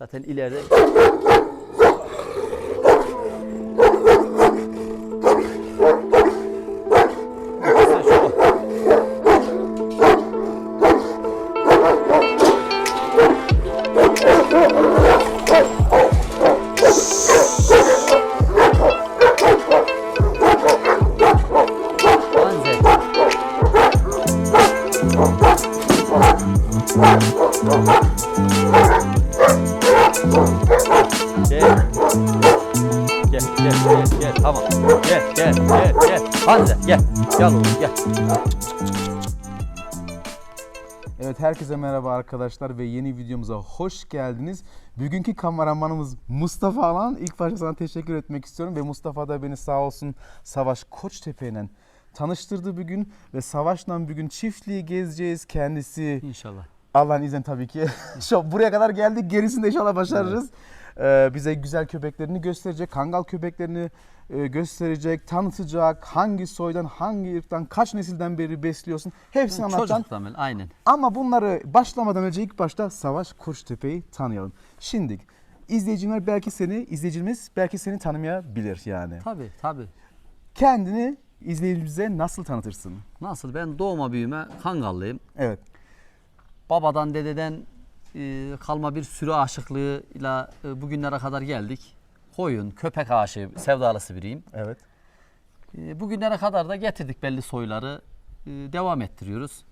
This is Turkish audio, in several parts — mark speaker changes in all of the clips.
Speaker 1: Zaten ileride
Speaker 2: herkese merhaba arkadaşlar ve yeni videomuza hoş geldiniz. Bugünkü kameramanımız Mustafa Alan. İlk başta sana teşekkür etmek istiyorum ve Mustafa da beni sağ olsun Savaş Koçtepe ile tanıştırdı bugün ve Savaş'la bugün çiftliği gezeceğiz. Kendisi
Speaker 1: İnşallah.
Speaker 2: Allah'ın izniyle tabii ki. Şu buraya kadar geldik. Gerisini de inşallah başarırız. Ee, bize güzel köpeklerini gösterecek, kangal köpeklerini gösterecek, tanıtacak. Hangi soydan, hangi ırktan, kaç nesilden beri besliyorsun hepsini anlatacaksın.
Speaker 1: Çocuktan beri, aynen.
Speaker 2: Ama bunları başlamadan önce ilk başta Savaş Koçtepe'yi tanıyalım. Şimdi izleyiciler belki seni, izleyicimiz belki seni tanımayabilir yani.
Speaker 1: Tabii, tabii.
Speaker 2: Kendini izleyicimize nasıl tanıtırsın?
Speaker 1: Nasıl? Ben doğma büyüme Kangallıyım.
Speaker 2: Evet.
Speaker 1: Babadan, dededen e, kalma bir sürü aşıklığıyla e, bugünlere kadar geldik. Koyun, köpek aşığı, sevdalısı biriyim.
Speaker 2: Evet.
Speaker 1: E, Bugünlere kadar da getirdik belli soyları. e, Devam ettiriyoruz.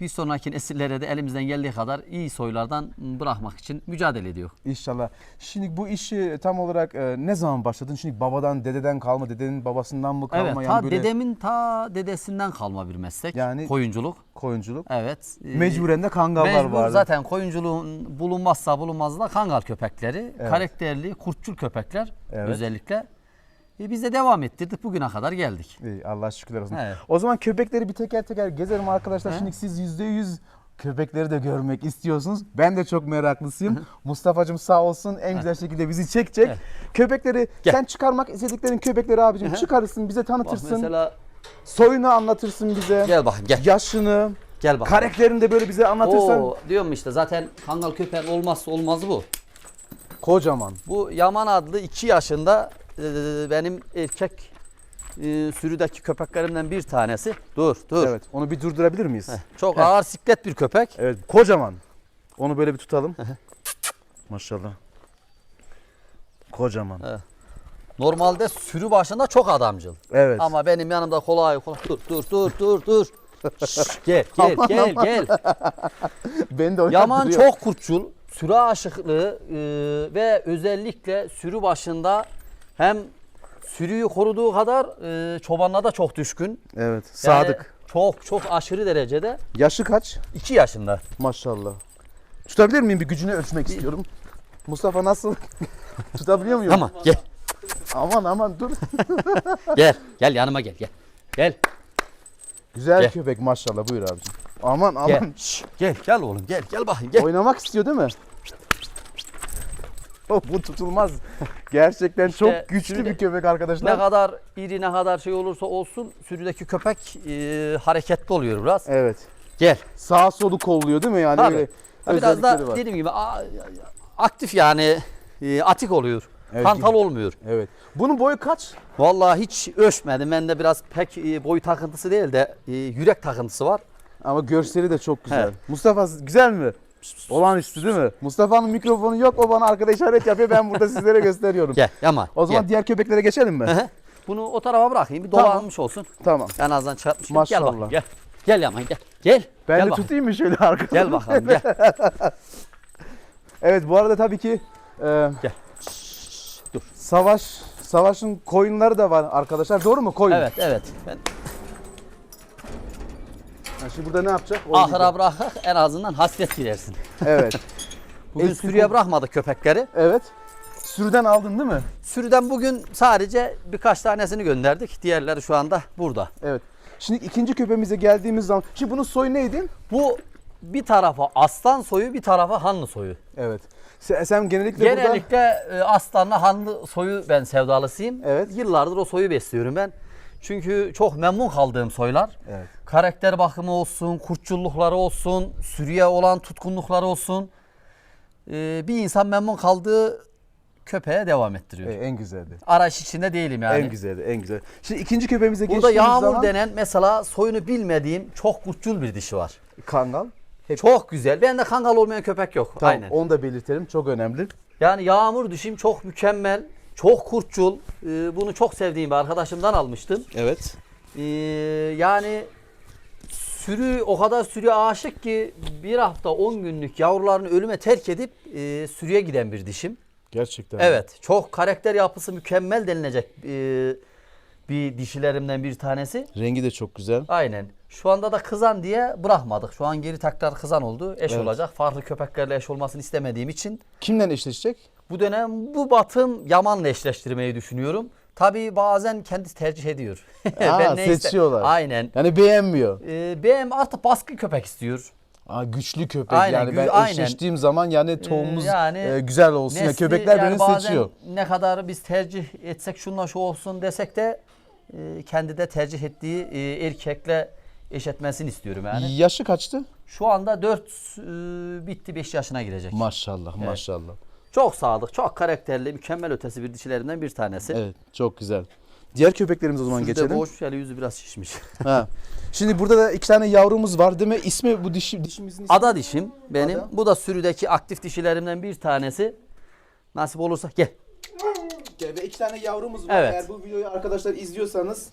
Speaker 1: Bir sonraki nesillere de elimizden geldiği kadar iyi soylardan bırakmak için mücadele ediyor.
Speaker 2: İnşallah. Şimdi bu işi tam olarak e, ne zaman başladın? Şimdi babadan, dededen kalma, dedenin babasından mı kalma?
Speaker 1: Evet,
Speaker 2: yani
Speaker 1: ta
Speaker 2: böyle
Speaker 1: dedemin ta dedesinden kalma bir meslek.
Speaker 2: Yani-
Speaker 1: koyunculuk.
Speaker 2: koyunculuk.
Speaker 1: Evet. e,
Speaker 2: Mecburen de kangallar
Speaker 1: Mecbur
Speaker 2: vardı.
Speaker 1: zaten koyunculuğun bulunmazsa bulunmaz da kangal köpekleri,
Speaker 2: Evet.
Speaker 1: karakterli, kurtçul köpekler
Speaker 2: Evet.
Speaker 1: özellikle. E, biz de devam ettirdik bugüne kadar geldik.
Speaker 2: İyi, Allah şükürler olsun.
Speaker 1: Evet.
Speaker 2: O zaman köpekleri bir teker teker gezelim arkadaşlar.
Speaker 1: He.
Speaker 2: Şimdi siz yüzde yüz köpekleri de görmek istiyorsunuz. Ben de çok meraklısıyım. Mustafa'cığım sağ olsun en güzel şekilde bizi çekecek.
Speaker 1: Evet.
Speaker 2: Köpekleri
Speaker 1: Gel.
Speaker 2: sen çıkarmak istediklerin köpekleri abicim çıkarırsın bize
Speaker 1: Bak
Speaker 2: tanıtırsın.
Speaker 1: mesela
Speaker 2: Soyunu anlatırsın bize.
Speaker 1: gel bakayım gel.
Speaker 2: Yaşını,
Speaker 1: Gel bakayım.
Speaker 2: karakterini de böyle bize anlatırsan.
Speaker 1: Oo, diyorum işte zaten kangal köpeğin olmazsa olmazı bu.
Speaker 2: Kocaman.
Speaker 1: Bu Yaman adlı 2 yaşında benim erkek e, sürüdeki köpeklerimden bir tanesi. Dur dur.
Speaker 2: Evet. Onu bir durdurabilir miyiz?
Speaker 1: Heh, Çok
Speaker 2: Heh.
Speaker 1: ağır siklet bir köpek.
Speaker 2: Evet. Kocaman. Onu böyle bir tutalım. Maşallah. Kocaman.
Speaker 1: Evet. Normalde sürü başında çok adamcıl.
Speaker 2: Evet.
Speaker 1: Ama benim yanımda kolay kolay dur dur dur dur dur. Şşş, gel gel
Speaker 2: Aman,
Speaker 1: gel
Speaker 2: aman.
Speaker 1: gel.
Speaker 2: Ben de
Speaker 1: Yaman
Speaker 2: duruyor.
Speaker 1: çok kurtçul, sürü aşıklığı e, ve özellikle sürü başında hem sürüyü koruduğu kadar e, çobanına da çok düşkün.
Speaker 2: Evet.
Speaker 1: Yani
Speaker 2: Sadık.
Speaker 1: çok çok aşırı derecede
Speaker 2: Yaşı kaç?
Speaker 1: 2 yaşında.
Speaker 2: Maşallah. Tutabilir miyim? Bir gücünü ölçmek istiyorum. Mustafa nasıl? Tutabiliyor muyum?
Speaker 1: Tamam gel
Speaker 2: Aman aman dur.
Speaker 1: gel gel yanıma gel gel. Gel
Speaker 2: Güzel
Speaker 1: Gel.
Speaker 2: köpek maşallah buyur abicim. Aman aman.
Speaker 1: gel. Şşş, gel gel oğlum gel gel bakayım gel.
Speaker 2: Oynamak istiyor değil mi? Bu tutulmaz. Gerçekten
Speaker 1: İşte
Speaker 2: çok güçlü
Speaker 1: sürüde-
Speaker 2: bir köpek
Speaker 1: Ne
Speaker 2: arkadaşlar.
Speaker 1: kadar iri ne kadar şey olursa olsun sürüdeki köpek e, hareketli oluyor biraz.
Speaker 2: Evet.
Speaker 1: Gel.
Speaker 2: Sağ solu kolluyor değil mi yani?
Speaker 1: Tabii.
Speaker 2: Öyle
Speaker 1: Biraz da
Speaker 2: var.
Speaker 1: dediğim gibi aktif yani e, atik oluyor.
Speaker 2: Evet,
Speaker 1: Kantal olmuyor.
Speaker 2: Evet. Bunun boyu kaç?
Speaker 1: Vallahi hiç ölçmedim. Bende biraz pek e, boy takıntısı değil de e, yürek takıntısı var.
Speaker 2: Ama görseli de çok güzel.
Speaker 1: Evet.
Speaker 2: Mustafa güzel mi? Olağanüstü değil mi? Mustafa'nın mikrofonu yok o bana arkada işaret yapıyor ben burada sizlere gösteriyorum.
Speaker 1: Gel Yaman.
Speaker 2: O zaman
Speaker 1: gel.
Speaker 2: diğer köpeklere geçelim mi?
Speaker 1: Hı hı. Bunu o tarafa bırakayım. Bir
Speaker 2: Tamam.
Speaker 1: dolanmış olsun.
Speaker 2: tamam.
Speaker 1: En azından çıkartmış. Gel
Speaker 2: Maşallah.
Speaker 1: bakayım gel. Gel Yaman gel. Gel.
Speaker 2: Ben
Speaker 1: gel
Speaker 2: de
Speaker 1: bakayım.
Speaker 2: tutayım mı şöyle arkada?
Speaker 1: Gel bakalım gel.
Speaker 2: Evet bu arada tabii ki e,
Speaker 1: Gel.
Speaker 2: dur. Savaş Savaş'ın koyunları da var arkadaşlar. Doğru mu? Koyun.
Speaker 1: Evet evet. Ben
Speaker 2: Ha, şimdi burada ne yapacak?
Speaker 1: ahıra bırakak en azından hasret gidersin.
Speaker 2: Evet.
Speaker 1: Bugün
Speaker 2: Eski
Speaker 1: sürüye
Speaker 2: kum-
Speaker 1: bırakmadık köpekleri.
Speaker 2: Evet. Sürüden aldın değil mi?
Speaker 1: Sürüden bugün sadece birkaç tanesini gönderdik. Diğerleri şu anda burada.
Speaker 2: Evet. Şimdi ikinci köpeğimize geldiğimiz zaman. Şimdi bunun soyu neydi?
Speaker 1: Bu bir tarafa aslan soyu bir tarafa hanlı soyu.
Speaker 2: Evet. Sen, sen genellikle, burada...
Speaker 1: Genellikle e, aslanla hanlı soyu ben sevdalısıyım.
Speaker 2: Evet.
Speaker 1: Yıllardır o soyu besliyorum ben. Çünkü çok memnun kaldığım soylar.
Speaker 2: Evet.
Speaker 1: Karakter bakımı olsun, kurtçullukları olsun, sürüye olan tutkunlukları olsun. e, bir insan memnun kaldığı köpeğe devam ettiriyor.
Speaker 2: E, en güzeldi.
Speaker 1: Araç içinde değilim yani.
Speaker 2: En güzeldi, en güzel. Şimdi ikinci köpeğimize
Speaker 1: Burada
Speaker 2: geçtiğimiz
Speaker 1: Yağmur
Speaker 2: zaman
Speaker 1: denen mesela soyunu bilmediğim çok kurtçul bir dişi var.
Speaker 2: kangal. Hep
Speaker 1: Çok güzel. Bende kangal olmayan köpek yok.
Speaker 2: Tamam,
Speaker 1: Aynen.
Speaker 2: onu da belirtelim. Çok önemli.
Speaker 1: Yani Yağmur dişim çok mükemmel. Çok kurtçul. Ee, bunu çok sevdiğim bir arkadaşımdan almıştım.
Speaker 2: Evet.
Speaker 1: Ee, yani sürü o kadar sürüye aşık ki bir hafta 10 günlük yavrularını ölüme terk edip e, sürüye giden bir dişim.
Speaker 2: Gerçekten.
Speaker 1: Evet çok karakter yapısı mükemmel denilecek e, bir dişilerimden bir tanesi.
Speaker 2: Rengi de çok güzel.
Speaker 1: Aynen. Şu anda da kızan diye bırakmadık. Şu an geri tekrar kızan oldu. Eş
Speaker 2: Evet.
Speaker 1: olacak. Farklı köpeklerle eş olmasını istemediğim için
Speaker 2: Kimle eşleşecek?
Speaker 1: Bu dönem bu batım Yaman'la eşleştirmeyi düşünüyorum. Tabii bazen kendisi tercih ediyor.
Speaker 2: Aa,
Speaker 1: ne iste-
Speaker 2: seçiyorlar.
Speaker 1: Aynen.
Speaker 2: Yani beğenmiyor.
Speaker 1: Ee, BM artık baskın köpek istiyor.
Speaker 2: Aa, güçlü köpek
Speaker 1: Aynen,
Speaker 2: yani ben
Speaker 1: aynen.
Speaker 2: eşleştiğim zaman yani tohumumuz
Speaker 1: yani
Speaker 2: e, güzel olsun.
Speaker 1: Nesli
Speaker 2: köpekler
Speaker 1: yani
Speaker 2: beni
Speaker 1: bazen
Speaker 2: seçiyor.
Speaker 1: Ne kadar biz tercih etsek şunla şu olsun desek de e, kendi de tercih ettiği e, erkekle eş etmesini istiyorum yani.
Speaker 2: Yaşı kaçtı?
Speaker 1: Şu anda 4 bitti 5 yaşına girecek.
Speaker 2: Maşallah maşallah.
Speaker 1: Çok sadık, çok karakterli, mükemmel ötesi bir dişilerinden bir tanesi.
Speaker 2: Evet çok güzel. Diğer köpeklerimize o zaman
Speaker 1: Yüzü de
Speaker 2: geçelim.
Speaker 1: boş, yani yüzü biraz şişmiş.
Speaker 2: Ha. Şimdi burada da iki tane yavrumuz var değil mi? İsmi bu dişi dişimizin ismi.
Speaker 1: Ada dişim benim.
Speaker 2: Ada.
Speaker 1: Bu da sürüdeki aktif dişilerimden bir tanesi. Nasip olursa gel.
Speaker 2: Ve iki tane yavrumuz var.
Speaker 1: Evet.
Speaker 2: Eğer bu videoyu arkadaşlar izliyorsanız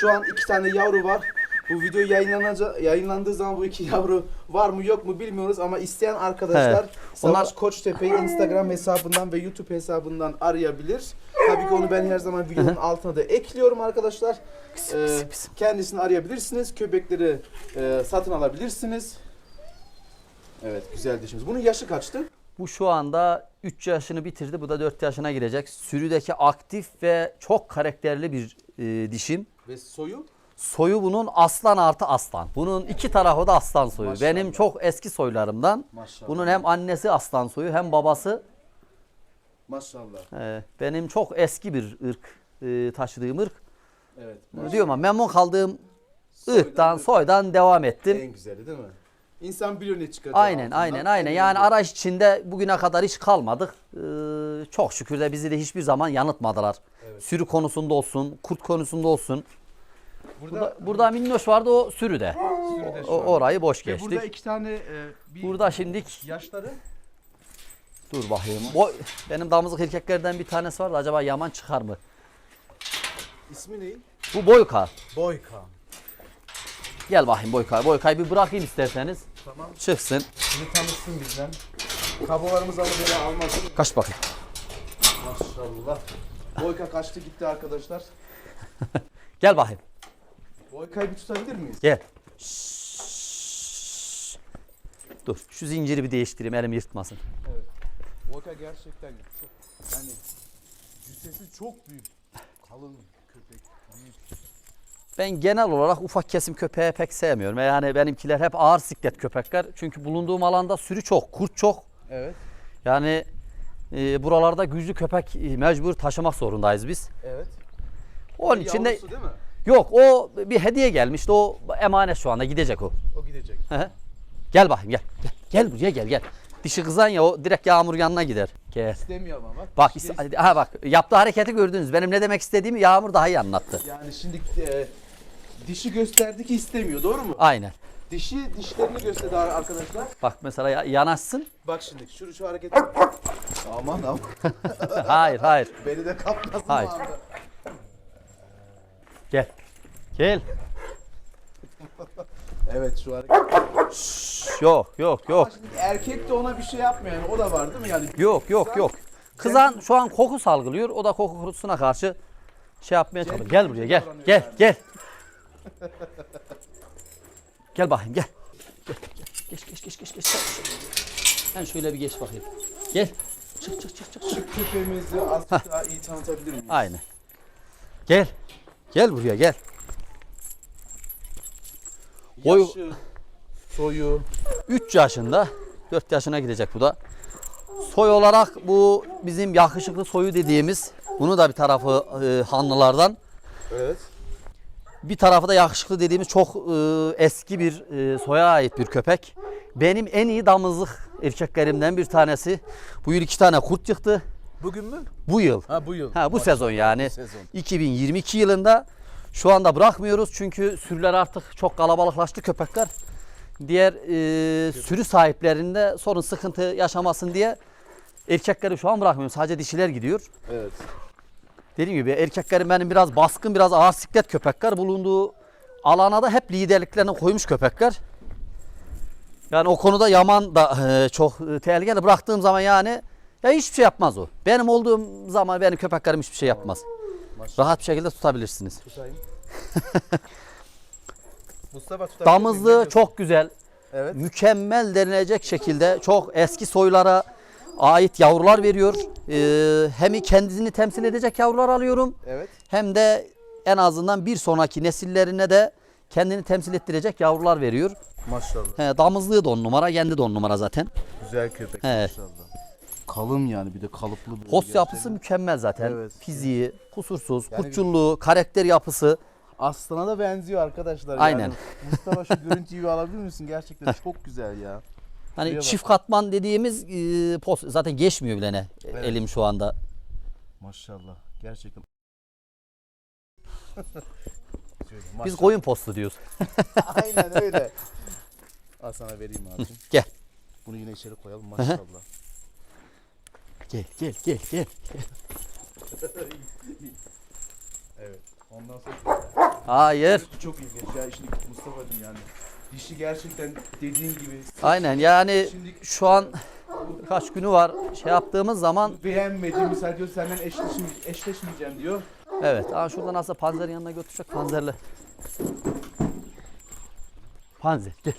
Speaker 2: şu an iki tane yavru var. Bu video yayınlanacak, yayınlandığı zaman bu iki yavru var mı yok mu bilmiyoruz ama isteyen arkadaşlar
Speaker 1: Evet.
Speaker 2: Savaş
Speaker 1: Onlar-
Speaker 2: Koçtepe'yi Instagram hesabından ve YouTube hesabından arayabilir. Tabii ki onu ben her zaman videonun altına da ekliyorum arkadaşlar. Ee, kendisini arayabilirsiniz. Köpekleri e, satın alabilirsiniz. Evet güzel dişimiz. Bunun yaşı kaçtı?
Speaker 1: Bu şu anda 3 yaşını bitirdi. Bu da 4 yaşına girecek. Sürüdeki aktif ve çok karakterli bir e, dişim.
Speaker 2: Ve soyu?
Speaker 1: Soyu bunun aslan artı aslan. Bunun iki tarafı da aslan soyu.
Speaker 2: Maşallah.
Speaker 1: Benim çok eski soylarımdan.
Speaker 2: Maşallah.
Speaker 1: Bunun hem annesi aslan soyu hem babası.
Speaker 2: Maşallah.
Speaker 1: e, benim çok eski bir ırk e, taşıdığım ırk.
Speaker 2: Evet.
Speaker 1: Diyorum ama memnun kaldığım
Speaker 2: Soydan
Speaker 1: ırktan
Speaker 2: ırk.
Speaker 1: soydan devam ettim.
Speaker 2: En güzeli değil mi? İnsan biliyor ne çıkacak.
Speaker 1: Aynen
Speaker 2: altından.
Speaker 1: aynen aynen.
Speaker 2: En
Speaker 1: Yani araç içinde bugüne kadar hiç kalmadık. Ee, çok şükür de bizi de hiçbir zaman yanıltmadılar. Sürü konusunda olsun, kurt konusunda olsun.
Speaker 2: Burada,
Speaker 1: Burada, burada minnoş vardı o sürüde.
Speaker 2: sürüde
Speaker 1: O, orayı boş
Speaker 2: Ve
Speaker 1: geçtik.
Speaker 2: burada iki tane e, bir
Speaker 1: Burada şimdik
Speaker 2: yaşları
Speaker 1: dur bakayım. Boy, benim damızlık erkeklerden bir tanesi vardı. Acaba yaman çıkar mı?
Speaker 2: ismi ne?
Speaker 1: Bu boyka.
Speaker 2: Boyka.
Speaker 1: Gel bakayım boyka. Boykayı bir bırakayım isterseniz.
Speaker 2: Tamam.
Speaker 1: Çıksın.
Speaker 2: Şimdi tanışsın bizden. Kabalarımız ama böyle almasın.
Speaker 1: Kaç bakayım.
Speaker 2: Maşallah. Boyka kaçtı gitti arkadaşlar.
Speaker 1: Gel bakayım.
Speaker 2: Boyka'yı bir tutabilir miyiz?
Speaker 1: Gel. Şşş. Dur şu zinciri bir değiştireyim elim yırtmasın.
Speaker 2: Evet. Boyka gerçekten çok yani cüssesi çok büyük. Kalın köpek. Büyük.
Speaker 1: Ben genel olarak ufak kesim köpeği pek sevmiyorum. Yani benimkiler hep ağır siklet köpekler. Çünkü bulunduğum alanda sürü çok, kurt çok.
Speaker 2: Evet.
Speaker 1: Yani e, buralarda güçlü köpek e, mecbur taşımak zorundayız biz.
Speaker 2: Evet.
Speaker 1: Onun için de
Speaker 2: Yavrusu değil mi?
Speaker 1: Yok o bir hediye gelmişti. O emanet şu anda gidecek o.
Speaker 2: O gidecek.
Speaker 1: Hı hı. gel bakayım gel. Gel, gel buraya gel gel. Dişi kızan ya o direkt yağmur yanına gider. Gel.
Speaker 2: İstemiyor ama bak.
Speaker 1: Bak,
Speaker 2: de
Speaker 1: is- ha bak yaptığı hareketi gördünüz. Benim ne demek istediğimi Yağmur daha iyi anlattı.
Speaker 2: Yani şimdi e, dişi gösterdi ki istemiyor doğru mu?
Speaker 1: Aynen.
Speaker 2: Dişi dişlerini gösterdi ar- arkadaşlar.
Speaker 1: Bak mesela ya- yanaşsın.
Speaker 2: Bak şimdi şu şu hareket. aman aman.
Speaker 1: hayır hayır.
Speaker 2: Beni de kapmasın
Speaker 1: Hayır.
Speaker 2: anda.
Speaker 1: Gel. Gel.
Speaker 2: Evet şu hareket.
Speaker 1: Şş, Yok yok yok.
Speaker 2: Şimdi erkek de ona bir şey yapmıyor yani o da var değil mi yani?
Speaker 1: Yok yok yok. Kızan şu an koku salgılıyor. O da koku kurutusuna karşı şey yapmaya çalışıyor. Gel buraya gel. Gel gel. Gel bakayım gel. Gel, gel. Geç geç geç geç geç. Sen şöyle bir geç bakayım. Gel. Çık çık çık çık. çık.
Speaker 2: Köpeğimizi az daha iyi tanıtabilir miyiz?
Speaker 1: Aynen. Gel. Gel buraya gel.
Speaker 2: Yaşı, soyu.
Speaker 1: 3 yaşında, 4 yaşına gidecek bu da. Soy olarak bu bizim yakışıklı soyu dediğimiz. Bunu da bir tarafı e, hanlılardan.
Speaker 2: Evet.
Speaker 1: Bir tarafı da yakışıklı dediğimiz çok e, eski bir e, soya ait bir köpek. Benim en iyi damızlık erkeklerimden bir tanesi. Bu yıl iki tane kurt çıktı.
Speaker 2: Bugün mü?
Speaker 1: Bu yıl.
Speaker 2: Ha bu yıl.
Speaker 1: Ha bu sezon yani.
Speaker 2: sezon.
Speaker 1: 2022 yılında şu anda bırakmıyoruz çünkü sürüler artık çok kalabalıklaştı köpekler. Diğer e, sürü sahiplerinde sorun sıkıntı yaşamasın diye erkekleri şu an bırakmıyorum. Sadece dişiler gidiyor.
Speaker 2: Evet.
Speaker 1: Dediğim gibi erkeklerim benim biraz baskın, biraz ağır siklet köpekler. Bulunduğu alana da hep liderliklerini koymuş köpekler. Yani o konuda Yaman da e, çok e, tehlikeli. Bıraktığım zaman yani ya hiçbir şey yapmaz o. Benim olduğum zaman benim köpeklerim hiçbir şey yapmaz.
Speaker 2: Maşallah.
Speaker 1: Rahat bir şekilde tutabilirsiniz.
Speaker 2: Tutayım. Mustafa tutabilir
Speaker 1: Damızlığı çok güzel,
Speaker 2: Evet.
Speaker 1: mükemmel denilecek şekilde çok eski soylara ait yavrular veriyor. Ee, hem kendini temsil edecek yavrular alıyorum
Speaker 2: Evet.
Speaker 1: hem de en azından bir sonraki nesillerine de kendini temsil ettirecek yavrular veriyor.
Speaker 2: Maşallah.
Speaker 1: He, damızlığı da on numara, kendi de on numara zaten.
Speaker 2: Güzel köpek
Speaker 1: He.
Speaker 2: maşallah. Kalın yani bir de kalıplı. böyle gerçekten.
Speaker 1: yapısı mükemmel zaten.
Speaker 2: Evet.
Speaker 1: Fiziği, kusursuz,
Speaker 2: Yani-
Speaker 1: kutçulluğu, karakter yapısı.
Speaker 2: Aslana da benziyor arkadaşlar.
Speaker 1: Aynen.
Speaker 2: Yani. Mustafa şu görüntüyü bir alabilir misin? Gerçekten çok güzel ya.
Speaker 1: Hani
Speaker 2: Şuraya bak.
Speaker 1: çift katman dediğimiz e, post zaten geçmiyor bile ne
Speaker 2: Evet.
Speaker 1: elim şu anda.
Speaker 2: Maşallah. Gerçekten. Şöyle,
Speaker 1: Biz
Speaker 2: maşallah.
Speaker 1: koyun postu diyoruz.
Speaker 2: Aynen öyle. Al sana vereyim abicim.
Speaker 1: Gel.
Speaker 2: Bunu yine içeri koyalım maşallah.
Speaker 1: Gel gel gel gel.
Speaker 2: evet. Ondan sonra
Speaker 1: Hayır.
Speaker 2: çok ilginç ya işte Mustafa'cığım yani. Dişi gerçekten dediğin gibi.
Speaker 1: Aynen yani
Speaker 2: Şimdi
Speaker 1: şu an kaç günü var şey yaptığımız zaman
Speaker 2: beğenmedim. Misal diyor senden eşleşim, eşleşmeyeceğim diyor.
Speaker 1: evet aa şuradan aslında panzerin yanına götürecek panzerle. Panzer gel.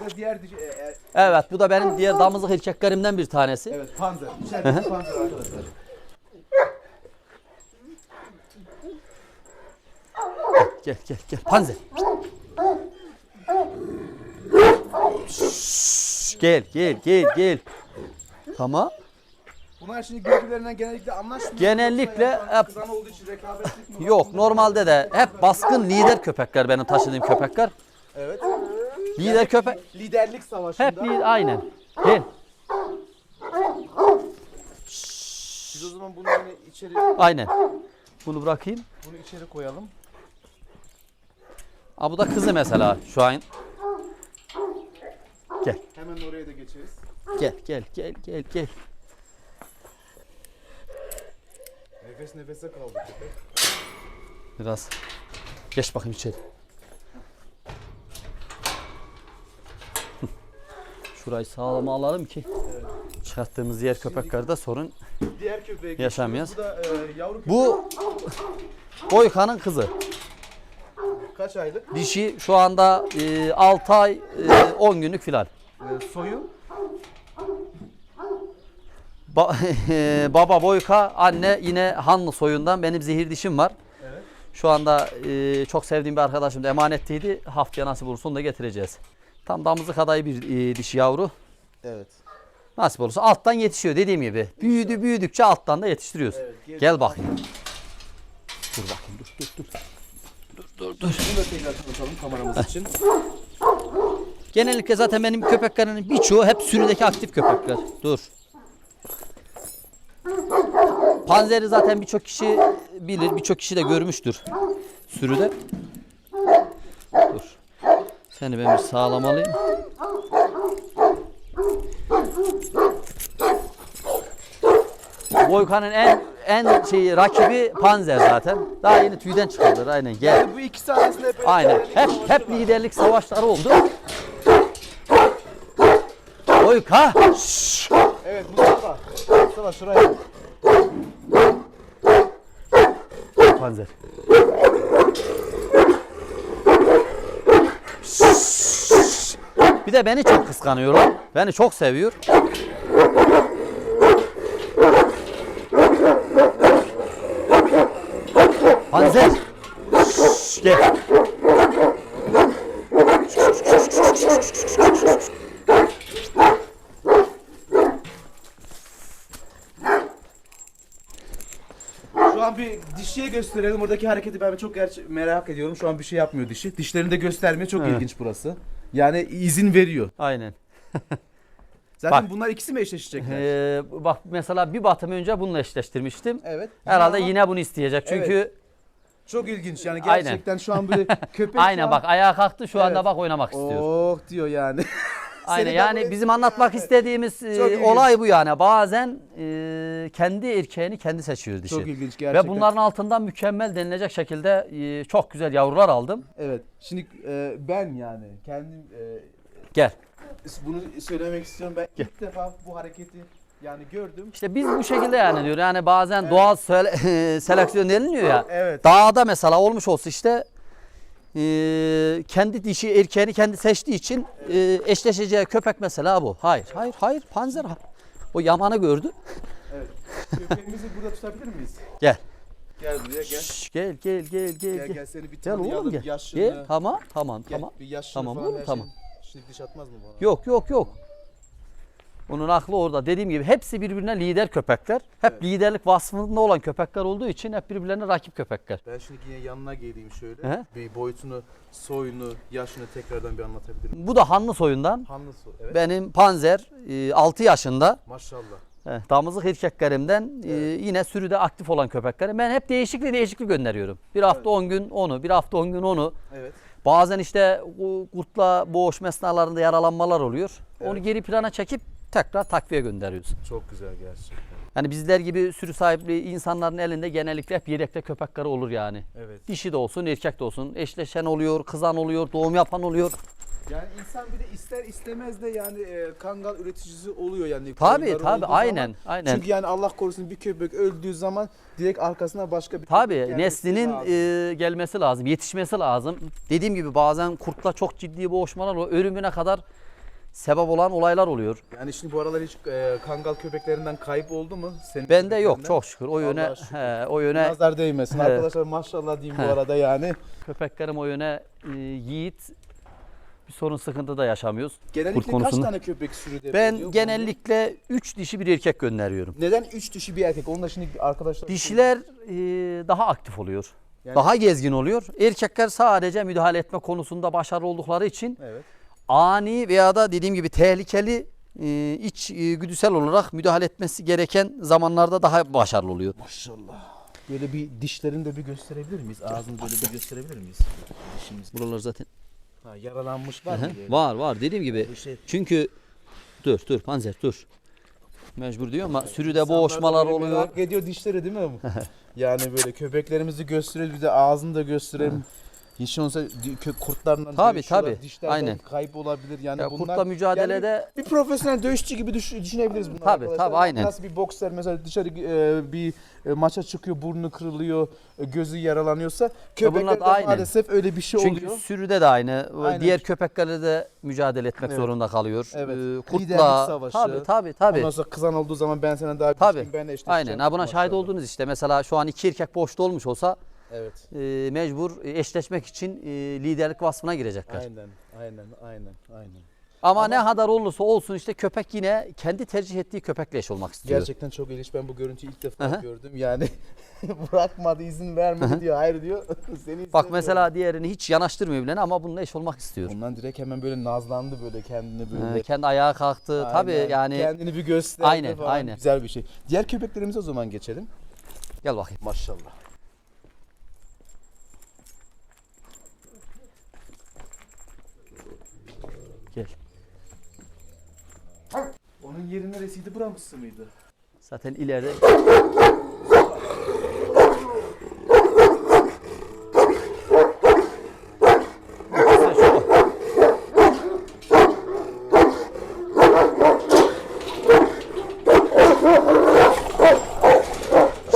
Speaker 2: Bu da diğer e, e,
Speaker 1: Evet bu da benim diğer damızlık erkeklerimden bir tanesi.
Speaker 2: evet panzer. İçeride bir panzer arkadaşlar.
Speaker 1: Gel gel gel panzer. Şşş, gel gel gel gel. Tamam.
Speaker 2: Bunlar şimdi birbirlerinden genellikle anlaşmıyor.
Speaker 1: Genellikle
Speaker 2: Yoksa yani
Speaker 1: hep-
Speaker 2: kızan olduğu için rekabetlik mi var?
Speaker 1: Yok normalde de hep baskın lider köpekler benim taşıdığım köpekler.
Speaker 2: Evet.
Speaker 1: Lider köpek
Speaker 2: Liderlik savaşında.
Speaker 1: hep lider aynen. Gel.
Speaker 2: Biz o zaman bunu yine içeri
Speaker 1: Aynen. Bunu bırakayım.
Speaker 2: bunu içeri koyalım.
Speaker 1: Aa, bu da kızı mesela şu an. Gel
Speaker 2: Hemen oraya da geçeriz.
Speaker 1: gel gel gel gel gel.
Speaker 2: Nefes nefese kaldı köpek.
Speaker 1: Biraz geç bakayım içeri. Şurayı sağlam alalım ki çıkarttığımız diğer köpeklerde sorun.
Speaker 2: Diğer köpeğe geçiyoruz. Bu da e, yavru köpek.
Speaker 1: Bu Boykan'ın kızı.
Speaker 2: kaç aylık?
Speaker 1: Dişi şu anda 6 ay e, 10 günlük filan.
Speaker 2: E, soyu
Speaker 1: Ba- e, baba Boyka, anne yine Hanlı soyundan benim zehir dişim var.
Speaker 2: Evet.
Speaker 1: Şu anda e, çok sevdiğim bir arkadaşım da emanetteydi. Haftaya nasip olursa onu da getireceğiz. Tam damızlık adayı bir e, dişi yavru.
Speaker 2: Evet.
Speaker 1: Nasip olursa alttan yetişiyor dediğim gibi. Büyüdü büyüdükçe alttan da yetiştiriyoruz.
Speaker 2: Evet, gel-
Speaker 1: Gel bakayım. Dur bakayım dur dur dur. Dur dur dur.
Speaker 2: Bunu da tekrar tanıtalım kameramız için.
Speaker 1: Genellikle zaten benim köpeklerimin birçoğu hep sürüdeki aktif köpekler. Dur. Panzeri zaten birçok kişi bilir, birçok kişi de görmüştür sürüde. Dur. Seni ben bir sağlam alayım. Boykan'ın en en şeyi rakibi Panzer zaten. Daha yeni tüyden çıkardılar. Aynen gel.
Speaker 2: Yani bu ikisi arasında hep
Speaker 1: Aynen. Hep hep liderlik savaşları oldu. Boyka.
Speaker 2: Evet Mustafa. Mustafa şuraya.
Speaker 1: Panzer. De beni çok kıskanıyorlar. Beni çok seviyor. Panzer. Şşş, gel.
Speaker 2: Şu an bir dişiye gösterelim. Oradaki hareketi ben çok gerçi merak ediyorum. Şu an bir şey yapmıyor dişi. Dişlerini de göstermiyor. Çok
Speaker 1: Evet.
Speaker 2: ilginç burası. Yani izin veriyor.
Speaker 1: Aynen.
Speaker 2: Zaten
Speaker 1: Bak.
Speaker 2: bunlar ikisi mi eşleşecekler?
Speaker 1: Ee, bak mesela bir batım önce bununla eşleştirmiştim.
Speaker 2: evet.
Speaker 1: Herhalde
Speaker 2: Ama
Speaker 1: yine bunu isteyecek. Çünkü
Speaker 2: Çok ilginç yani
Speaker 1: Aynen.
Speaker 2: gerçekten şu an böyle köpek
Speaker 1: aynen
Speaker 2: şu
Speaker 1: bak
Speaker 2: an...
Speaker 1: ayağa kalktı şu anda
Speaker 2: Evet.
Speaker 1: bak oynamak istiyor.
Speaker 2: Oh diyor yani.
Speaker 1: Aynen
Speaker 2: Seni
Speaker 1: yani bizim anlatmak istediğimiz e,
Speaker 2: Çok ilginç.
Speaker 1: olay bu yani. Bazen e, kendi erkeğini kendi seçiyor dişi.
Speaker 2: Çok ilginç gerçekten.
Speaker 1: Ve bunların altından mükemmel denilecek şekilde e, çok güzel yavrular aldım.
Speaker 2: Evet. Şimdi e, ben yani kendim e,
Speaker 1: Gel.
Speaker 2: bunu söylemek istiyorum. Ben ilk defa bu hareketi yani gördüm.
Speaker 1: İşte biz bu şekilde yani diyor. Yani bazen doğal sele- seleksiyon deniliyor ya.
Speaker 2: Evet.
Speaker 1: Dağda mesela olmuş olsa işte e, kendi dişi erkeğini kendi seçtiği için e, eşleşeceği köpek mesela bu. Hayır, hayır, hayır. Panzer. O yamanı gördü.
Speaker 2: Evet. Köpeğimizi burada tutabilir miyiz?
Speaker 1: Gel.
Speaker 2: Gel buraya gel.
Speaker 1: Şş, gel, gel, gel, gel,
Speaker 2: Gel
Speaker 1: gel.
Speaker 2: seni bir
Speaker 1: Gel oğlum gel.
Speaker 2: Yaşını.
Speaker 1: Gel. Tamam, tamam,
Speaker 2: Gel,
Speaker 1: tamam.
Speaker 2: Bir yaşını
Speaker 1: Tamam
Speaker 2: falan
Speaker 1: oğlum,
Speaker 2: her
Speaker 1: tamam.
Speaker 2: şeyin. Şimdi diş atmaz mı bana?
Speaker 1: Yok, yok, yok. Onun aklı orada. Dediğim gibi hepsi birbirine lider köpekler. Hep
Speaker 2: Evet.
Speaker 1: liderlik vasfında olan köpekler olduğu için hep birbirlerine rakip köpekler.
Speaker 2: Ben şimdi yine yanına geleyim şöyle.
Speaker 1: He?
Speaker 2: Bir boyutunu, soyunu, yaşını tekrardan bir anlatabilirim.
Speaker 1: Bu da Hanlı soyundan.
Speaker 2: Hanlı soy. Evet.
Speaker 1: Benim Panzer e, 6 yaşında.
Speaker 2: Maşallah.
Speaker 1: Eh, Damızlık erkeklerimden e, yine sürüde aktif olan köpeklerim. Ben hep değişikli değişikli gönderiyorum. Bir hafta
Speaker 2: Evet.
Speaker 1: 10 gün onu, bir hafta 10 gün onu.
Speaker 2: Evet.
Speaker 1: Bazen işte kurtla boğuşma esnalarında yaralanmalar oluyor. Onu
Speaker 2: Evet.
Speaker 1: geri plana çekip tekrar takviye gönderiyoruz.
Speaker 2: Çok güzel gerçekten.
Speaker 1: Yani bizler gibi sürü sahibi insanların elinde genellikle hep yedekte köpekleri olur yani.
Speaker 2: Evet.
Speaker 1: Dişi de olsun, erkek de olsun. Eşleşen oluyor, kızan oluyor, doğum yapan oluyor.
Speaker 2: Yani insan bir de ister istemez de yani e, kangal üreticisi oluyor yani.
Speaker 1: Tabii
Speaker 2: koyunları
Speaker 1: tabii
Speaker 2: olduğu
Speaker 1: aynen
Speaker 2: zaman.
Speaker 1: aynen.
Speaker 2: Çünkü yani Allah korusun bir köpek öldüğü zaman direkt arkasına başka bir
Speaker 1: Tabii
Speaker 2: köpek gelmesi
Speaker 1: neslinin
Speaker 2: lazım.
Speaker 1: e, gelmesi lazım, yetişmesi lazım. Dediğim gibi bazen kurtla çok ciddi boğuşmalar oluyor. Ölümüne kadar sebep olan olaylar oluyor.
Speaker 2: Yani şimdi bu aralar hiç e, kangal köpeklerinden kayıp oldu mu? Senin
Speaker 1: Bende yok çok şükür. O yöne
Speaker 2: şükür.
Speaker 1: he, o yöne
Speaker 2: Nazar değmesin.
Speaker 1: Evet.
Speaker 2: Arkadaşlar maşallah diyeyim bu arada yani.
Speaker 1: köpeklerim o yöne e, yiğit. Bir sorun sıkıntı da yaşamıyoruz.
Speaker 2: Genellikle kaç tane köpek sürüde
Speaker 1: Ben genellikle 3 dişi bir erkek gönderiyorum.
Speaker 2: Neden 3 dişi bir erkek? Onu da şimdi arkadaşlar...
Speaker 1: Dişiler e, daha aktif oluyor.
Speaker 2: Yani-
Speaker 1: Daha gezgin oluyor. Erkekler sadece müdahale etme konusunda başarılı oldukları için
Speaker 2: Evet.
Speaker 1: Ani veya da dediğim gibi tehlikeli e, iç e, güdüsel olarak müdahale etmesi gereken zamanlarda daha başarılı oluyor.
Speaker 2: Maşallah. Böyle bir dişlerini de bir gösterebilir miyiz? Ağzını böyle bir gösterebilir miyiz? Dişimiz.
Speaker 1: Buralar zaten
Speaker 2: Ha, yaralanmış var mı?
Speaker 1: var var dediğim gibi.
Speaker 2: Bir şey.
Speaker 1: Çünkü dur dur panzer dur. Mecbur diyor ama sürüde boğuşmalar
Speaker 2: böyle
Speaker 1: oluyor.
Speaker 2: Merak ediyor dişleri değil mi? yani böyle köpeklerimizi gösterelim bir de ağzını da gösterelim. Hiç kö- kurtlarla
Speaker 1: Tabii, tabii.
Speaker 2: Dişlerden
Speaker 1: Aynen.
Speaker 2: kayıp olabilir. Yani
Speaker 1: Ya
Speaker 2: bunlar,
Speaker 1: kurtla mücadelede
Speaker 2: yani bir profesyonel dövüşçü gibi düş- düşünebiliriz bunları.
Speaker 1: Tabii,
Speaker 2: arkadaşlar.
Speaker 1: tabii, aynen.
Speaker 2: Nasıl bir boksör mesela dışarı e, bir e, maça çıkıyor, burnu kırılıyor, e, gözü yaralanıyorsa köpeklerde
Speaker 1: aynen.
Speaker 2: maalesef öyle bir şey
Speaker 1: çünkü
Speaker 2: oluyor.
Speaker 1: sürüde de aynı.
Speaker 2: Aynen.
Speaker 1: Diğer köpeklerle de mücadele etmek
Speaker 2: Evet.
Speaker 1: zorunda kalıyor.
Speaker 2: Evet.
Speaker 1: Ee,
Speaker 2: Liderlik
Speaker 1: kurtla
Speaker 2: savaşı.
Speaker 1: tabii tabii tabii.
Speaker 2: Ondan sonra kızan olduğu zaman ben senden daha
Speaker 1: Tabii.
Speaker 2: ben eşleşeceğim.
Speaker 1: Aynen. Ha buna şahit oldunuz işte. Mesela şu an iki erkek boşta olmuş olsa
Speaker 2: Evet.
Speaker 1: e, mecbur eşleşmek için e, liderlik vasfına girecekler.
Speaker 2: Aynen, aynen, aynen, aynen.
Speaker 1: Ama, ne kadar olursa olsun işte köpek yine kendi tercih ettiği köpekle eş olmak istiyor.
Speaker 2: Gerçekten çok ilginç. Ben bu görüntüyü ilk defa
Speaker 1: Aha.
Speaker 2: gördüm. Yani bırakmadı, izin vermedi diyor. Hayır diyor. Seni
Speaker 1: Bak mesela diğerini hiç yanaştırmıyor bile ama bununla eş olmak istiyor.
Speaker 2: Ondan direkt hemen böyle nazlandı böyle kendini
Speaker 1: Ee,
Speaker 2: böyle.
Speaker 1: kendi ayağa kalktı.
Speaker 2: Aynen.
Speaker 1: Tabii yani
Speaker 2: Kendini bir gösterdi
Speaker 1: Aynen,
Speaker 2: falan.
Speaker 1: aynen.
Speaker 2: Güzel bir şey. Diğer köpeklerimize o zaman geçelim.
Speaker 1: gel bakayım.
Speaker 2: Maşallah.
Speaker 1: Gel.
Speaker 2: Onun yeri neresiydi? Buramısı mıydı?
Speaker 1: Zaten ileride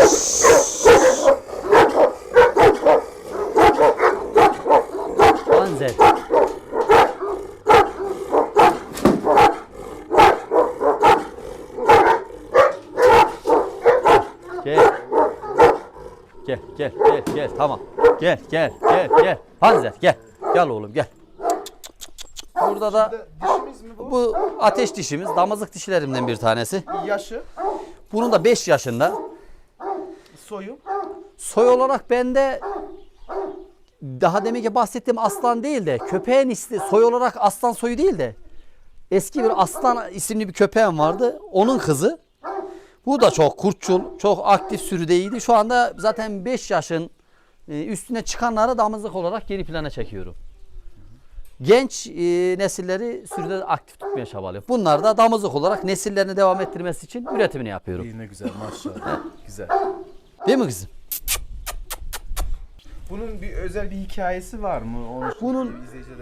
Speaker 1: İşte şu. Panzer. Gel. Gel gel gel gel tamam. Gel gel gel gel. Panzer gel. Gel oğlum gel. Burada da
Speaker 2: Dişimiz mi bu?
Speaker 1: bu ateş dişimiz damızlık dişlerimden bir tanesi.
Speaker 2: Yaşı,
Speaker 1: Bunun da 5 yaşında.
Speaker 2: soyu.
Speaker 1: Soy olarak bende daha demek ki bahsettiğim aslan değil de köpeğin ismi soy olarak aslan soyu değil de eski bir aslan isimli bir köpeğim vardı. Onun kızı. Bu da çok kurtçul, çok aktif sürüdeydi. Şu anda zaten 5 yaşın üstüne çıkanları damızlık olarak geri plana çekiyorum. Genç e, nesilleri sürüde aktif tutmaya çabalıyorum. Bunlar da damızlık olarak nesillerini devam ettirmesi için üretimini yapıyorum.
Speaker 2: İyi ne güzel maşallah. güzel.
Speaker 1: Değil mi kızım?
Speaker 2: Bunun bir özel bir hikayesi var mı? Onu
Speaker 1: Bunun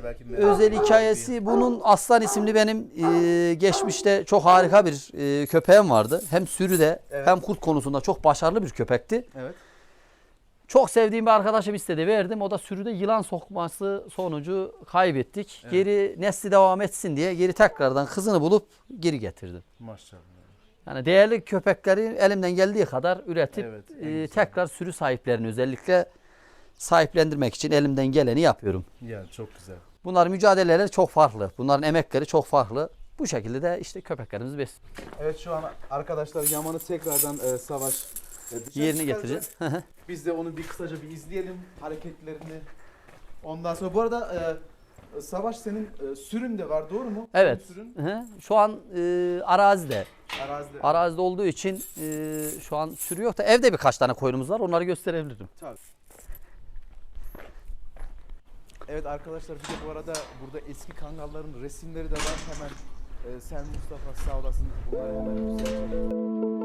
Speaker 2: belki merak
Speaker 1: Özel hikayesi bunun Aslan isimli benim e, geçmişte çok harika bir e, köpeğim vardı. Hem sürüde
Speaker 2: Evet.
Speaker 1: hem kurt konusunda çok başarılı bir köpekti.
Speaker 2: Evet.
Speaker 1: Çok sevdiğim bir arkadaşım istedi verdim. O da sürüde yılan sokması sonucu kaybettik. Geri nesli devam etsin diye geri tekrardan kızını bulup geri getirdim.
Speaker 2: Maşallah.
Speaker 1: Yani değerli köpekleri elimden geldiği kadar üretip
Speaker 2: Evet,
Speaker 1: e, tekrar sürü sahiplerini özellikle sahiplendirmek için elimden geleni yapıyorum.
Speaker 2: Ya çok güzel.
Speaker 1: Bunların mücadeleleri çok farklı. Bunların emekleri çok farklı. Bu şekilde de işte köpeklerimizi besliyoruz.
Speaker 2: Evet şu an arkadaşlar Yaman'ı tekrardan e, savaş e,
Speaker 1: Yerini getireceğiz.
Speaker 2: Biz de onu bir kısaca bir izleyelim hareketlerini. Ondan sonra bu arada e, Savaş senin e, sürün de var doğru mu?
Speaker 1: Evet.
Speaker 2: Sürün
Speaker 1: Hı. Şu an e, arazide.
Speaker 2: arazide.
Speaker 1: Arazide olduğu için e, şu an sürü yok da evde birkaç tane koyunumuz var. Onları gösterebilirim.
Speaker 2: Tabii. Evet arkadaşlar bir de bu arada burada eski kangalların resimleri de var. Hemen e, sen Mustafa sağ olasın. Bunları hemen güzelce-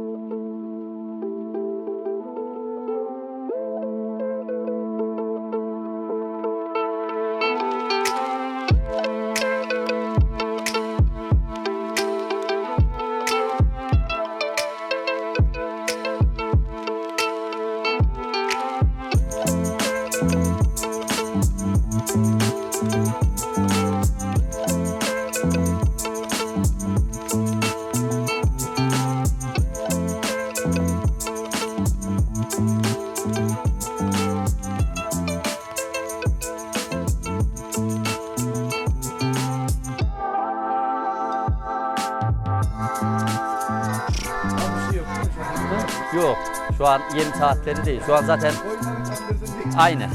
Speaker 2: Yok.
Speaker 1: Şu an yeni saatleri değil. Şu an zaten aynı.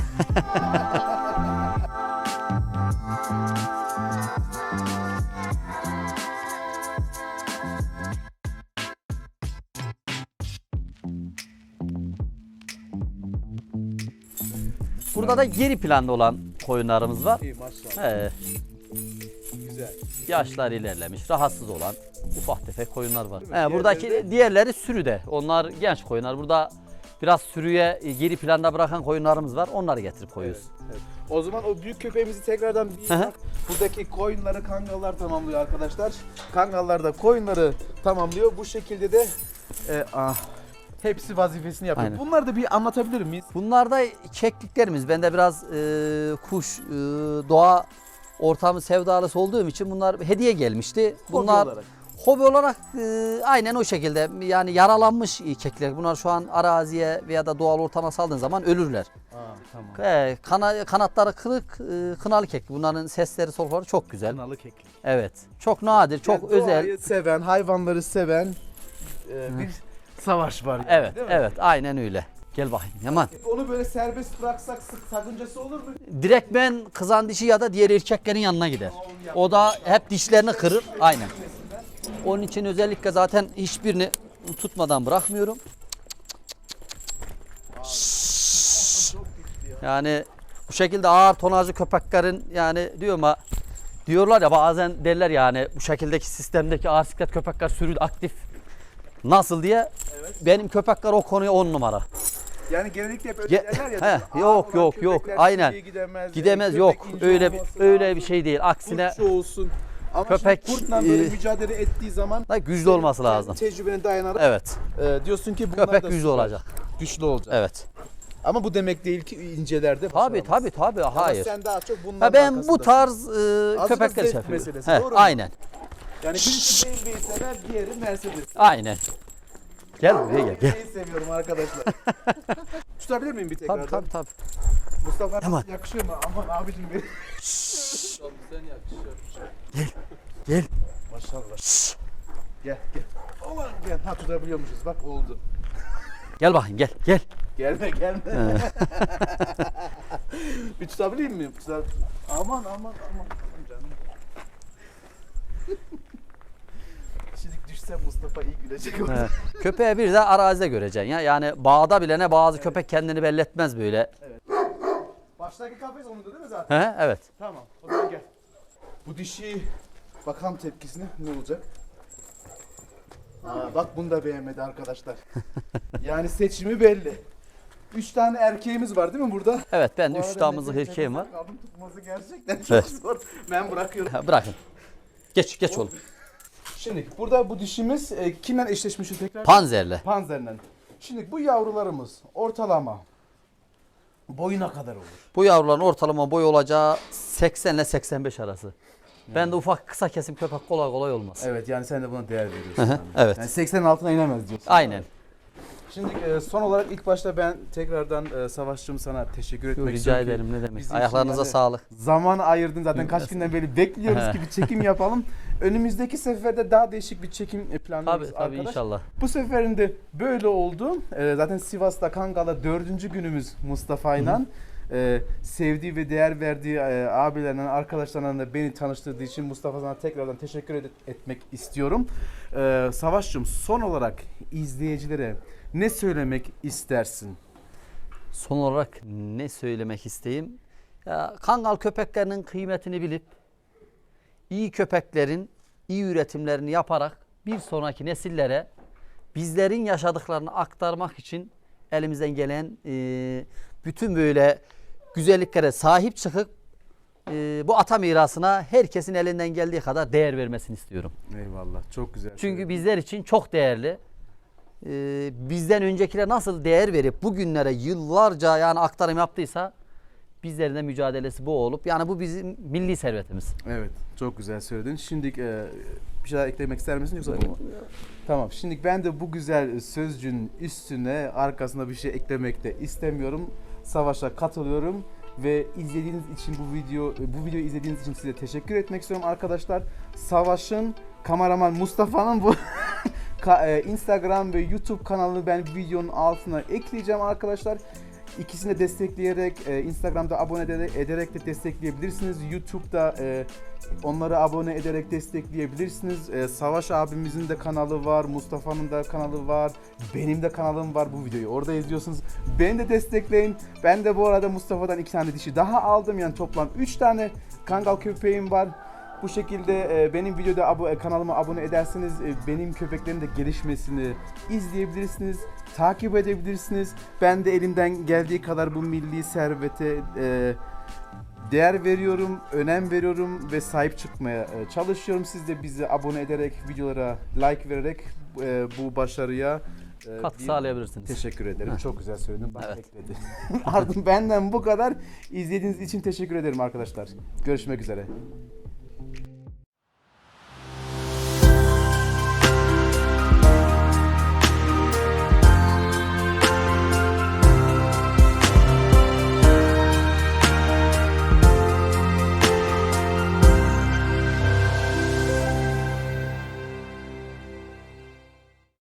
Speaker 1: Burada da geri planda olan koyunlarımız var.
Speaker 2: İyi maşallah.
Speaker 1: He,
Speaker 2: Güzel.
Speaker 1: yaşlar ilerlemiş, rahatsız olan ufak tefek koyunlar var. He, buradaki
Speaker 2: Diğerleri
Speaker 1: diğerleri sürüde. Onlar genç koyunlar. Burada biraz sürüye e, geri planda bırakan koyunlarımız var. Onları getirip koyuyoruz.
Speaker 2: Evet. O zaman o büyük köpeğimizi tekrardan bir. Buradaki koyunları kangallar tamamlıyor arkadaşlar. Kangallar da koyunları tamamlıyor. Bu şekilde de e, ah, hepsi vazifesini yapıyor.
Speaker 1: Aynen.
Speaker 2: Bunları da bir anlatabilir miyiz?
Speaker 1: Bunlar da kekliklerimiz. Ben de biraz e, kuş, e, doğa ortamı sevdalısı olduğum için bunlar hediye gelmişti. Bunlar. Hobi olarak e, aynen o şekilde yani yaralanmış keklikler. Bunlar şu an araziye veya da doğal ortama saldığın zaman ölürler.
Speaker 2: Aa, tamam.
Speaker 1: E, kana, kanatları kırık, e, kınalı keklik. Bunların sesleri, solukları çok güzel.
Speaker 2: Kınalı keklik.
Speaker 1: Evet. Çok nadir, çok
Speaker 2: Yani
Speaker 1: özel.
Speaker 2: seven, hayvanları seven e, bir savaş var. Yani,
Speaker 1: Evet, evet. Aynen öyle. Gel bakayım Yaman.
Speaker 2: Onu böyle serbest bıraksak sık sakıncası olur mu?
Speaker 1: Direkt ben kızan dişi ya da diğer erkeklerin yanına gider. O da hep dişlerini kırır. Aynen. Onun için özellikle zaten hiçbirini tutmadan bırakmıyorum. Yani bu şekilde ağır tonajlı köpeklerin yani diyorum ha diyorlar ya bazen derler yani bu şekildeki sistemdeki ağır siklet köpekler sürü aktif nasıl diye benim köpekler o konuya on numara.
Speaker 2: Yani genellikle hep öyle derler ya.
Speaker 1: He,
Speaker 2: değil
Speaker 1: yok, yok, yok. Aynen.
Speaker 2: Gidemez,
Speaker 1: Gidemez yok. Öyle öyle bir şey değil. Aksine
Speaker 2: Kurtçu olsun. Ama
Speaker 1: Köpek,
Speaker 2: şimdi kurtla böyle
Speaker 1: e,
Speaker 2: mücadele ettiği zaman
Speaker 1: da güçlü olması lazım.
Speaker 2: Tecrübene dayanarak
Speaker 1: Evet.
Speaker 2: e, diyorsun ki bunlar
Speaker 1: Köpek
Speaker 2: da
Speaker 1: güçlü olacak.
Speaker 2: Güçlü olacak.
Speaker 1: Evet.
Speaker 2: Ama bu demek değil ki incelerde
Speaker 1: tabii tabii.
Speaker 2: Ama
Speaker 1: Hayır.
Speaker 2: sen daha çok bunların
Speaker 1: Ha ben bu tarz e,
Speaker 2: Azıcık
Speaker 1: yapıyorum.
Speaker 2: meselesi,
Speaker 1: He,
Speaker 2: doğru mu?
Speaker 1: aynen.
Speaker 2: Yani birisi BMW'yi sever, diğeri Mercedes.
Speaker 1: Aynen. Gel buraya gel. Gel.
Speaker 2: Seviyorum arkadaşlar. Tutabilir miyim bir tekrardan?
Speaker 1: Tabii tabii tabii.
Speaker 2: Mustafa
Speaker 1: Tamam.
Speaker 2: yakışıyor mu? Aman abicim benim.
Speaker 1: Gel.
Speaker 2: Maşallah. Gel gel. Aman gel. Ha tutabiliyormuşuz bak oldu.
Speaker 1: Gel bakayım gel gel.
Speaker 2: Gelme gelme. bir tutabileyim miyim? Tutar. Aman aman aman. canım. Şimdi düşse Mustafa iyi gülecek
Speaker 1: Evet. Köpeği bir de arazide göreceksin ya. Yani bağda bile ne bazı köpek kendini belli etmez böyle.
Speaker 2: Baştaki kafes onun değil mi zaten?
Speaker 1: He, evet.
Speaker 2: Tamam. O zaman gel. Bu dişi bakalım tepkisine ne olacak? Aa, bak bunu da beğenmedi arkadaşlar. yani seçimi belli. Üç tane erkeğimiz var değil mi burada?
Speaker 1: Evet ben
Speaker 2: Bu
Speaker 1: üç
Speaker 2: arada
Speaker 1: damızlık
Speaker 2: nefes
Speaker 1: erkeğim var.
Speaker 2: nefese Kaldım tutması gerçekten çok
Speaker 1: Evet.
Speaker 2: zor. Ben bırakıyorum.
Speaker 1: Ha, Bırakın. Geç geç oğlum.
Speaker 2: Şimdi burada bu dişimiz e, kimle eşleşmişti tekrar?
Speaker 1: Panzerle.
Speaker 2: Panzer'le. Şimdi bu yavrularımız ortalama boyuna kadar olur.
Speaker 1: Bu yavruların ortalama boy olacağı 80 ile 85 arası. Ben de ufak kısa kesim köpek kolay kolay olmaz.
Speaker 2: Evet yani sen de buna değer veriyorsun. Yani.
Speaker 1: evet.
Speaker 2: Yani 80'in altına inemez diyorsun.
Speaker 1: Aynen.
Speaker 2: Şimdi e, son olarak ilk başta ben tekrardan e, Savaşçım sana teşekkür etmek
Speaker 1: Rica
Speaker 2: istiyorum. ki
Speaker 1: ederim ne demek.
Speaker 2: bizim için
Speaker 1: Ayaklarınıza
Speaker 2: yani-
Speaker 1: sağlık.
Speaker 2: Zaman ayırdın zaten kaç günden beri bekliyoruz ki bir çekim yapalım. Önümüzdeki seferde daha değişik bir çekim e, planlıyoruz
Speaker 1: Tabii tabii
Speaker 2: arkadaş.
Speaker 1: inşallah.
Speaker 2: Bu seferinde böyle oldu. Ee, zaten Sivas'ta Kangal'da dördüncü günümüz Mustafa'yla. Ee, sevdiği ve değer verdiği e, abilerine, arkadaşlarına da beni tanıştırdığı için Mustafa sana tekrardan teşekkür ed- etmek istiyorum. Ee, Savaş'cığım son olarak izleyicilere ne söylemek istersin?
Speaker 1: Son olarak ne söylemek isteyeyim? Ya, kangal köpeklerinin kıymetini bilip iyi köpeklerin iyi üretimlerini yaparak bir sonraki nesillere bizlerin yaşadıklarını aktarmak için elimizden gelen e, bütün böyle güzelliklere sahip çıkıp e, bu ata mirasına herkesin elinden geldiği kadar değer vermesini istiyorum.
Speaker 2: Eyvallah çok güzel.
Speaker 1: Çünkü bizler için çok değerli. Ee, bizden öncekiler nasıl değer verip bugünlere yıllarca yani aktarım yaptıysa bizlerin de mücadelesi bu olup yani bu bizim milli servetimiz.
Speaker 2: Evet, çok güzel söyledin. Şimdi e, bir şeyler eklemek ister misin yoksa bu mu? Tamam. Şimdi ben de bu güzel sözcüğün üstüne arkasına bir şey eklemek de istemiyorum. Savaşa katılıyorum ve izlediğiniz için bu video bu videoyu izlediğiniz için size teşekkür etmek istiyorum arkadaşlar. Savaş'ın kameraman Mustafa'nın bu e, Instagram ve YouTube kanalını ben videonun altına ekleyeceğim arkadaşlar. İkisini de destekleyerek e, Instagram'da abone ederek, ederek de destekleyebilirsiniz. YouTube'da e, onları abone ederek destekleyebilirsiniz. E, Savaş abimizin de kanalı var, Mustafa'nın da kanalı var, benim de kanalım var. Bu videoyu orada izliyorsunuz. Beni de destekleyin. Ben de bu arada Mustafa'dan iki tane dişi daha aldım. Yani toplam üç tane kangal köpeğim var. Bu şekilde e, benim videoda abo- e, kanalıma abone ederseniz e, benim köpeklerin de gelişmesini izleyebilirsiniz, takip edebilirsiniz. Ben de elimden geldiği kadar bu milli servete e, değer veriyorum, önem veriyorum ve sahip çıkmaya e, çalışıyorum. Siz de bizi abone ederek, videolara like vererek e, bu başarıya e,
Speaker 1: Katkı sağlayabilirsiniz.
Speaker 2: Teşekkür ederim. Çok güzel söyledin. Bak
Speaker 1: Evet.
Speaker 2: ekledi. Artık benden bu kadar. İzlediğiniz için teşekkür ederim arkadaşlar. Görüşmek üzere.